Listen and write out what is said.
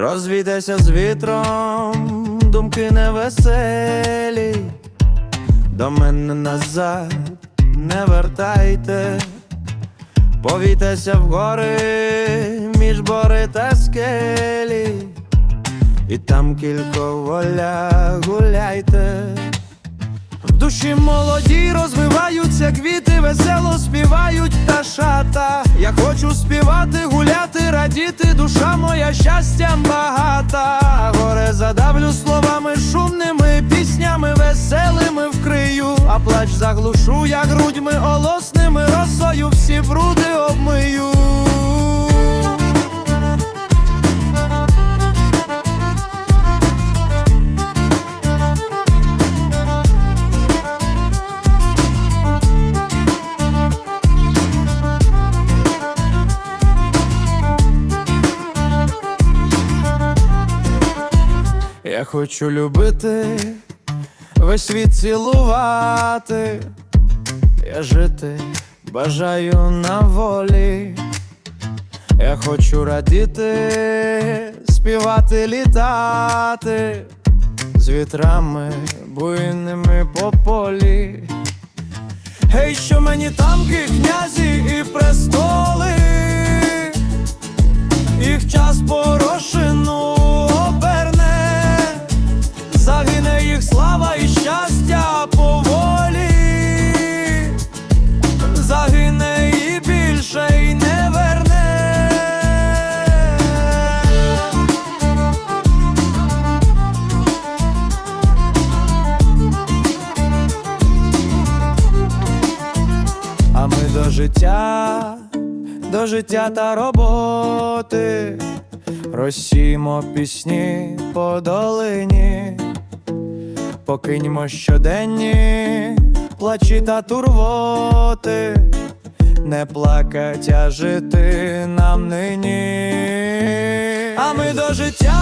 Розвідайся з вітром, думки невеселі, до мене назад не вертайте, повійтеся в гори між бори та скелі, і там кілько воля гуляйте. В душі молоді розвиваються квіти, весело співають пташата. Я хочу співати, радіти, душа моя щастям багата. Горе задавлю словами шумними, піснями веселими вкрию, а плач заглушу, я грудьми олосними, росою всі бруди обмию. Я хочу любити, весь світ цілувати, я жити бажаю на волі. Я хочу радіти, співати, літати з вітрами буйними по полі. Гей, що мені тамки, князі і престоли, їх час порошину до життя, до життя та роботи. Розсіємо пісні по долині, покиньмо щоденні плачі та турботи, не плакать, а жити нам нині. А ми до життя,